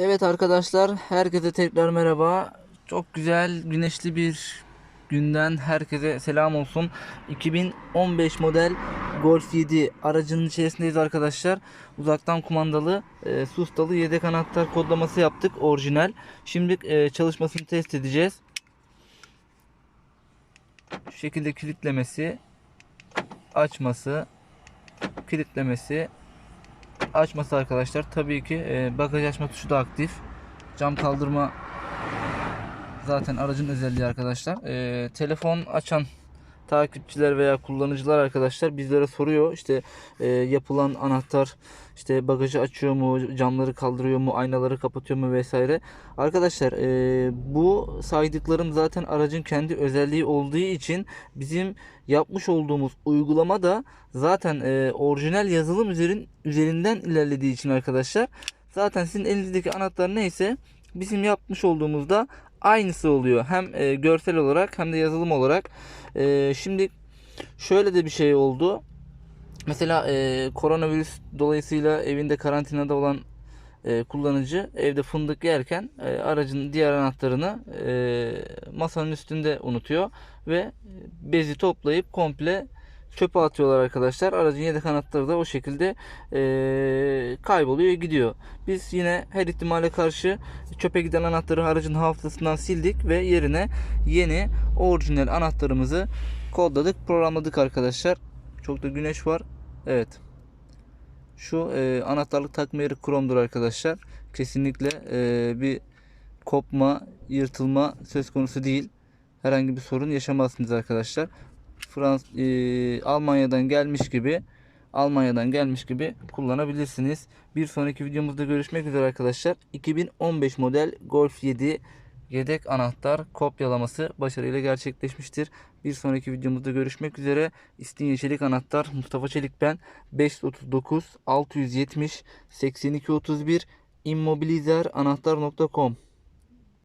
Evet arkadaşlar, herkese tekrar merhaba. Çok güzel, güneşli bir günden herkese selam olsun. 2015 model Golf 7 aracının içerisindeyiz arkadaşlar. Uzaktan kumandalı, e, sustalı yedek anahtar kodlaması yaptık, orijinal. Şimdi e, çalışmasını test edeceğiz. Şu şekilde kilitlemesi, açması, kilitlemesi, açması arkadaşlar. Tabii ki e, bagaj açma tuşu da aktif. Cam kaldırma zaten aracın özelliği arkadaşlar. E, telefon açan takipçiler veya kullanıcılar arkadaşlar bizlere soruyor. İşte e, yapılan anahtar işte bagajı açıyor mu, camları kaldırıyor mu, aynaları kapatıyor mu vesaire. Arkadaşlar e, bu saydıklarım zaten aracın kendi özelliği olduğu için bizim yapmış olduğumuz uygulama da zaten e, orijinal yazılım üzerin, üzerinden ilerlediği için arkadaşlar zaten sizin elinizdeki anahtar neyse bizim yapmış olduğumuzda aynısı oluyor. Hem e, görsel olarak hem de yazılım olarak. E, şimdi şöyle de bir şey oldu. Mesela e, koronavirüs dolayısıyla evinde karantinada olan e, kullanıcı evde fındık yerken e, aracın diğer anahtarını e, masanın üstünde unutuyor ve bezi toplayıp komple çöpe atıyorlar arkadaşlar. Aracın yedek anahtarı da o şekilde e, kayboluyor gidiyor. Biz yine her ihtimale karşı çöpe giden anahtarı aracın hafızasından sildik ve yerine yeni orijinal anahtarımızı kodladık, programladık arkadaşlar. Çok da güneş var. Evet. Şu e, anahtarlık takma yeri kromdur arkadaşlar. Kesinlikle e, bir kopma, yırtılma söz konusu değil. Herhangi bir sorun yaşamazsınız arkadaşlar. Frans e, Almanya'dan gelmiş gibi Almanya'dan gelmiş gibi kullanabilirsiniz. Bir sonraki videomuzda görüşmek üzere arkadaşlar. 2015 model Golf 7 yedek anahtar kopyalaması başarıyla gerçekleşmiştir. Bir sonraki videomuzda görüşmek üzere. İstinye Çelik Anahtar Mustafa Çelik ben 539 670 8231 immobilizeranahtar.com